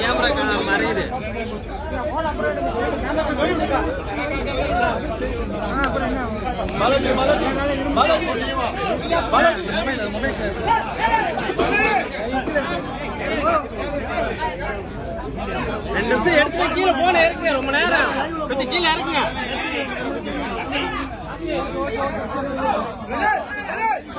Camera மறையுது ரெண்டு நிமிஷம் எடுத்து கீழே போன ரொம்ப நேரம். கொஞ்சம் கீழே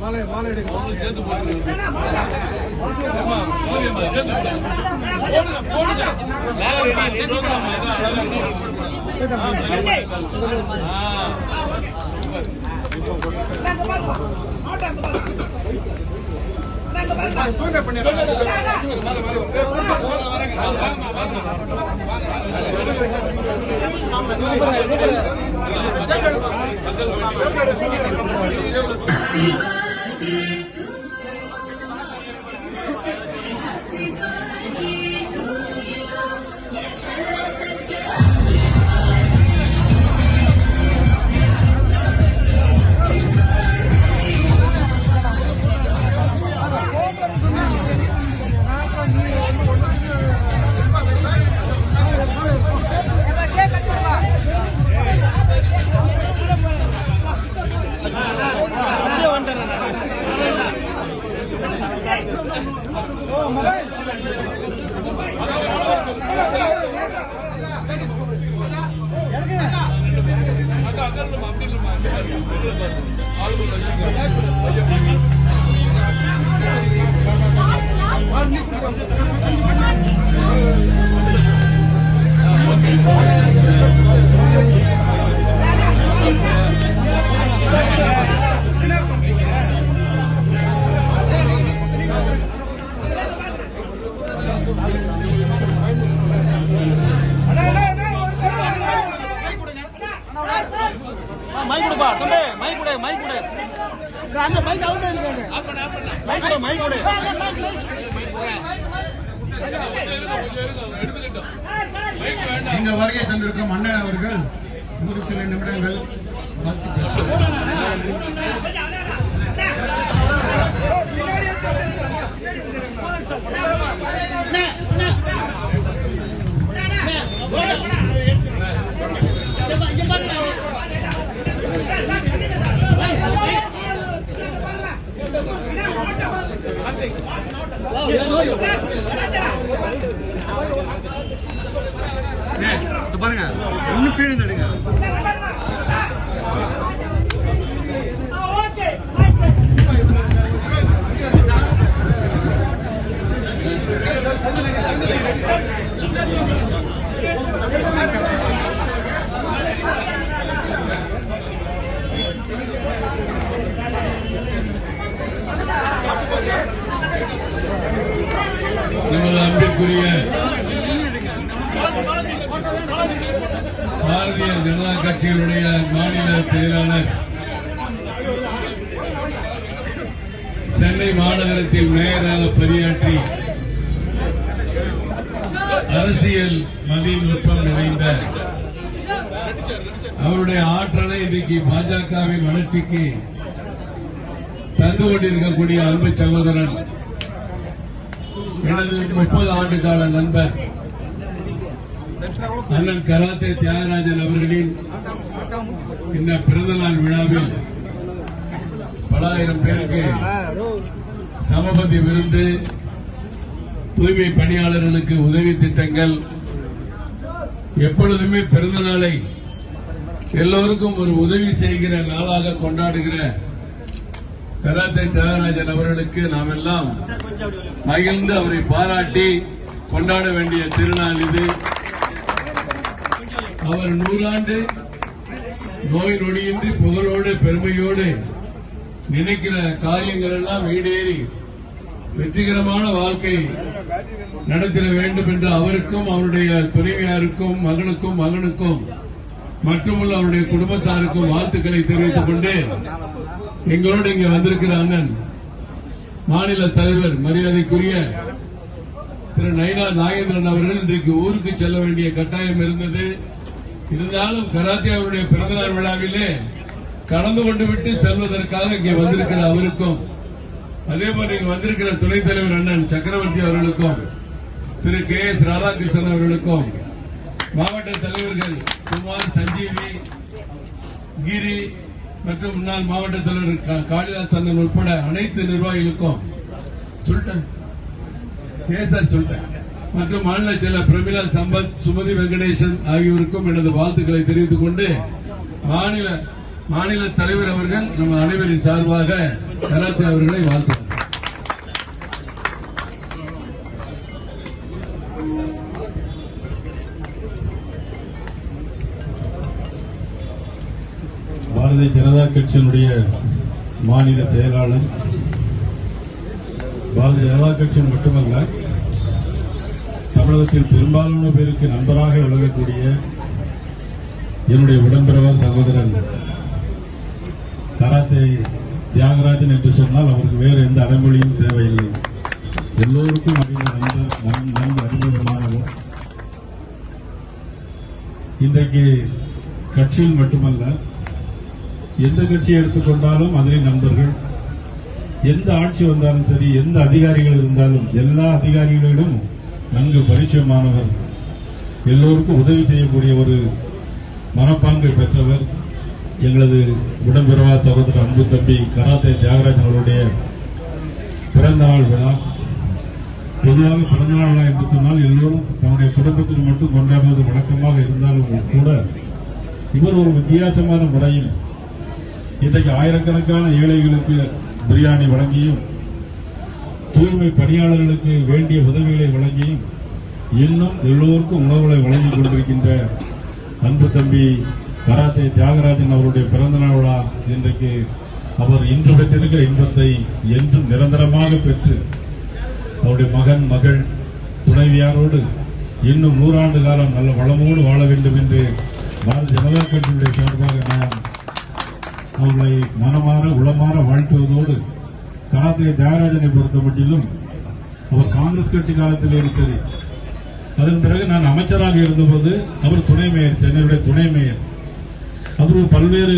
மாலை மாலை சேர்த்து போடுங்க இப்போ தூய்மை மைக் அந்த மைக் அவுட் இருக்கு மைக் கொடு மைக் கொடு. இங்க வருகை தந்திருக்கும் அண்ணன் அவர்கள் ஒரு சில நிமிடங்கள் வாழ்த்து பேசுவார் பாருங்க இன்னும் கீழே எடுங்க நமது அன்பிற்குரிய பாரதிய ஜனதா கட்சியினுடைய மாநில செயலாளர் சென்னை மாநகரத்தில் பணியாற்றி அரசியல் மதிநுட்பம் நிறைந்த அவருடைய ஆற்றலை இன்னைக்கு பாஜகவின் வளர்ச்சிக்கு தந்து கொண்டிருக்கக்கூடிய அன்பு சகோதரன் எனது முப்பது ஆண்டு கால நண்பர் அண்ணன் கராத்தே தியாகராஜன் அவர்களின் இந்த பிறந்தநாள் விழாவில் பல ஆயிரம் பேருக்கு சமபதி விருந்து தூய்மை பணியாளர்களுக்கு உதவி திட்டங்கள் எப்பொழுதுமே பிறந்த நாளை எல்லோருக்கும் ஒரு உதவி செய்கிற நாளாக கொண்டாடுகிற கராத்தே தியாகராஜன் அவர்களுக்கு நாம் எல்லாம் மகிழ்ந்து அவரை பாராட்டி கொண்டாட வேண்டிய திருநாள் இது. அவர் நூறாண்டு நோய் நொடியின்றி புகழோடு பெருமையோடு நினைக்கிற காரியங்கள் எல்லாம் ஈடேறி வெற்றிகரமான வாழ்க்கை நடத்திட வேண்டும் என்று அவருக்கும் அவருடைய துணைவியாருக்கும் மகனுக்கும் மகனுக்கும் மட்டுமல்ல அவருடைய குடும்பத்தாருக்கும் வாழ்த்துக்களை தெரிவித்துக் கொண்டு எங்களோடு இங்க வந்திருக்கிற அண்ணன் மாநில தலைவர் மரியாதைக்குரிய திரு நயனா நாகேந்திரன் அவர்கள் இன்றைக்கு ஊருக்கு செல்ல வேண்டிய கட்டாயம் இருந்தது. இருந்தாலும் கராத்தே அவருடைய பிறந்தநாள் விழாவிலே கலந்து கொண்டு விட்டு செல்வதற்காக இங்கே வந்திருக்கிற அவருக்கும் அதே போல இங்க வந்திருக்கிற துணைத் தலைவர் அண்ணன் சக்கரவர்த்தி அவர்களுக்கும் திரு கே எஸ் ராதாகிருஷ்ணன் அவர்களுக்கும் மாவட்ட தலைவர்கள் குமார் சஞ்சீவி கிரி மற்றும் முன்னாள் மாவட்ட தலைவர் கா- காளிதாஸ் அண்ணன் உட்பட அனைத்து நிர்வாகிகளுக்கும் சொல்லிட்டேன் கேசர் சொல்லிட்டேன் மற்றும் மாநில செயலர் பிரமிளா சம்பத் சுமதி வெங்கடேசன் ஆகியோருக்கும் எனது வாழ்த்துக்களை தெரிவித்துக் கொண்டு மாநில மாநில தலைவர் அவர்கள் நம்ம அனைவரின் சார்பாக கராத்தே அவர்களை வாழ்த்து பாரதிய ஜனதா கட்சியினுடைய மாநில செயலாளர் பாரதிய ஜனதா கட்சியின் மட்டுமல்ல தமிழகத்தில் பெரும்பாலான பேருக்கு நண்பராக விளங்கக்கூடிய என்னுடைய உடன்பிறவர் சகோதரன் கராத்தே தியாகராஜன் என்று சொன்னால் அவருக்கு வேறு எந்த அடைமொழியும் தேவையில்லை. எல்லோருக்கும் அறிந்த நண்பர் நன்கு அறிமுகமானவர். இன்றைக்கு கட்சியில் மட்டுமல்ல எந்த கட்சியை எடுத்துக்கொண்டாலும் அதிலே நண்பர்கள். எந்த ஆட்சி வந்தாலும் சரி எந்த அதிகாரிகள் இருந்தாலும் எல்லா அதிகாரிகளிடம் நன்கு பரிச்சயமானவர். எல்லோருக்கும் உதவி செய்யக்கூடிய ஒரு மனப்பாங்கை பெற்றவர். எங்களது உடன்பிறவா சகோதரர் அன்பு தம்பி கராத்தே தியாகராஜன் அவருடைய பிறந்த நாள் விழா. பொதுவாக பிறந்த நாளாக விழா என்று சொன்னால் எல்லோரும் தன்னுடைய குடும்பத்தில் மட்டும் கொண்டாடுவது வழக்கமாக இருந்தாலும் கூட இவர் ஒரு வித்தியாசமான முறையில் இன்றைக்கு ஆயிரக்கணக்கான ஏழைகளுக்கு பிரியாணி வழங்கியும் தூய்மை பணியாளர்களுக்கு வேண்டிய உதவிகளை வழங்கியும் இன்னும் எல்லோருக்கும் உணவுகளை வழங்கிக் கொண்டிருக்கின்ற அன்பு தம்பி கராத்தே தியாகராஜன் அவருடைய பிறந்த நாள் விழா இன்றைக்கு அவர் இன்று பெற்றிருக்கிற இன்பத்தை என்றும் நிரந்தரமாக பெற்று அவருடைய மகன் மகள் துணைவியாரோடு இன்னும் நூறாண்டு காலம் நல்ல வளமோடு வாழ வேண்டும் என்று பாரதிய ஜனதா கட்சியினுடைய சார்பாக நான் அவர்களை மனமாற உளமாற வாழ்த்துவதோடு கராத்தே தியாகராஜனை பொறுத்த மட்டிலும் அவர் காங்கிரஸ் கட்சி காலத்திலேயும் சரி அதன் பிறகு நான் அமைச்சராக இருந்தபோது அவர் துணை மேயர் சென்னையுடைய துணை மேயர். அதுவும் பல்வேறு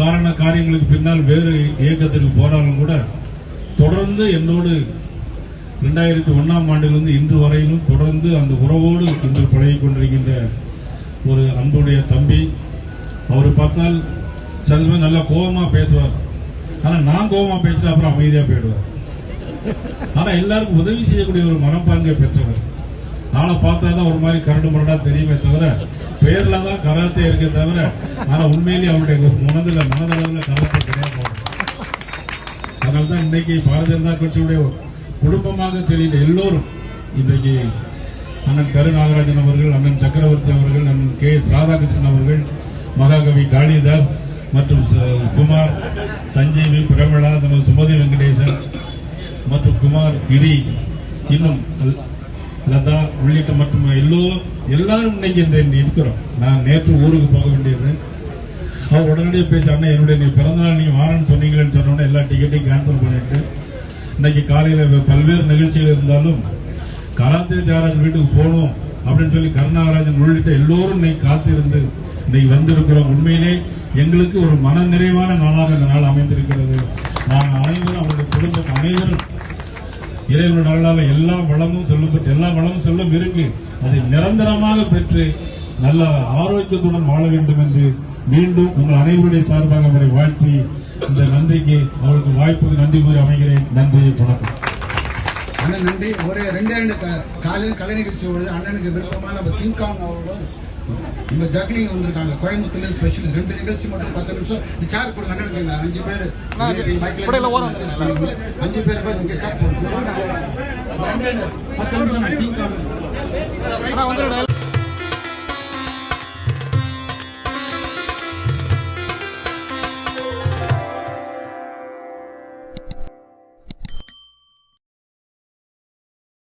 காரண காரியங்களுக்கு பின்னால் வேறு இயக்கத்திற்கு போனாலும் கூட தொடர்ந்து என்னோடு ரெண்டாயிரத்தி ஒன்றாம் ஆண்டிலிருந்து இன்று வரையிலும் தொடர்ந்து அந்த உறவோடு இன்று பழகி கொண்டிருக்கின்ற ஒரு அன்புடைய தம்பி. அவரை பார்த்தால் சில நல்லா கோபமாக பேசுவார். ஆனால் நான் கோபமாக பேசிட்டு அப்புறம் அமைதியாக போயிடுவார். ஆனால் எல்லாருக்கும் உதவி செய்யக்கூடிய ஒரு மனப்பாங்கை பெற்றவர். ஆளை பார்த்தா தான் ஒரு மாதிரி கரடு முரடா தெரியுமே தவிர பேர்ல தான் கராத்தே இருக்கே தவிர ஆனா உண்மையிலேயே அவருடைய மனதில் மனதளவில் கராத்தே கிடையாது. அதனால தான் இன்னைக்கு பாரதிய ஜனதா கட்சியுடைய குடும்பமாக தெரியல எல்லோரும் இன்றைக்கு அண்ணன் கரு நாகராஜன் அவர்கள் அண்ணன் சக்கரவர்த்தி அவர்கள் அண்ணன் கே எஸ் ராதாகிருஷ்ணன் அவர்கள் மகாகவி காளிதாஸ் மற்றும் ச- குமார் சஞ்சீவி பிரமிளா சுமதி வெங்கடேசன் மற்றும் குமார் கிரி இன்னும் லதா உள்ளிட்ட மற்றும் எல்லோரும் எல்லாரும் இன்னைக்கு இந்த இருக்கிறோம் நான் நேற்று ஊருக்கு போக வேண்டியது அவர் உடனடியாக பேசி அண்ணா என்னுடைய நீ பிறந்தநாள் நீங்கள் வாரன்னு சொன்னீங்களேன்னு சொன்னோன்னே எல்லா டிக்கெட்டையும் கேன்சல் பண்ணிட்டு இன்னைக்கு காலையில் பல்வேறு நிகழ்ச்சிகள் இருந்தாலும் கராத்தே தியாகராஜன் வீட்டுக்கு போகணும் அப்படின்னு சொல்லி கருணாகராஜன் உள்ளிட்ட எல்லோரும் இன்னைக்கு காத்திருந்து இன்னைக்கு வந்திருக்கிறோம். உண்மையிலே எங்களுக்கு ஒரு மன நிறைவான நாளாக இந்த நாள் அமைந்திருக்கிறது. நான் அனைவரும் அவருடைய குடும்பம் அனைவரும் இறைவனோட அருளால எல்லா வளமும் சொல்லும் எல்லா வளமும் சொல்லும் இருக்கு அதை நிரந்தரமாக பெற்று நல்ல ஆரோக்கியத்துடன் வாழ வேண்டும் என்று மீண்டும் உங்கள் அனைவருடைய சார்பாக அவரை வாழ்த்தி இந்த நன்றிக்கு அவருக்கு வாய்ப்புக்கு நன்றி கூறி அமைகிறேன். நன்றி வணக்கம். அண்ணன் நன்றி. ஒரு ரெண்டே ரெண்டு காலையில் கலை நிகழ்ச்சி அண்ணனுக்கு விருப்பமான திங்காங் கிங்காங் நம்ம ஜக்லிங் வந்திருக்காங்க. கோயம்புத்தூர்ல ஸ்பெஷலிஸ்ட் ரெண்டு நிகழ்ச்சி மட்டும் பத்து நிமிஷம். இந்த சேர் அண்ணனுக்கு இங்க அஞ்சு பேர். அஞ்சு பேர் பேர் இங்க சேர் பத்து நிமிஷம்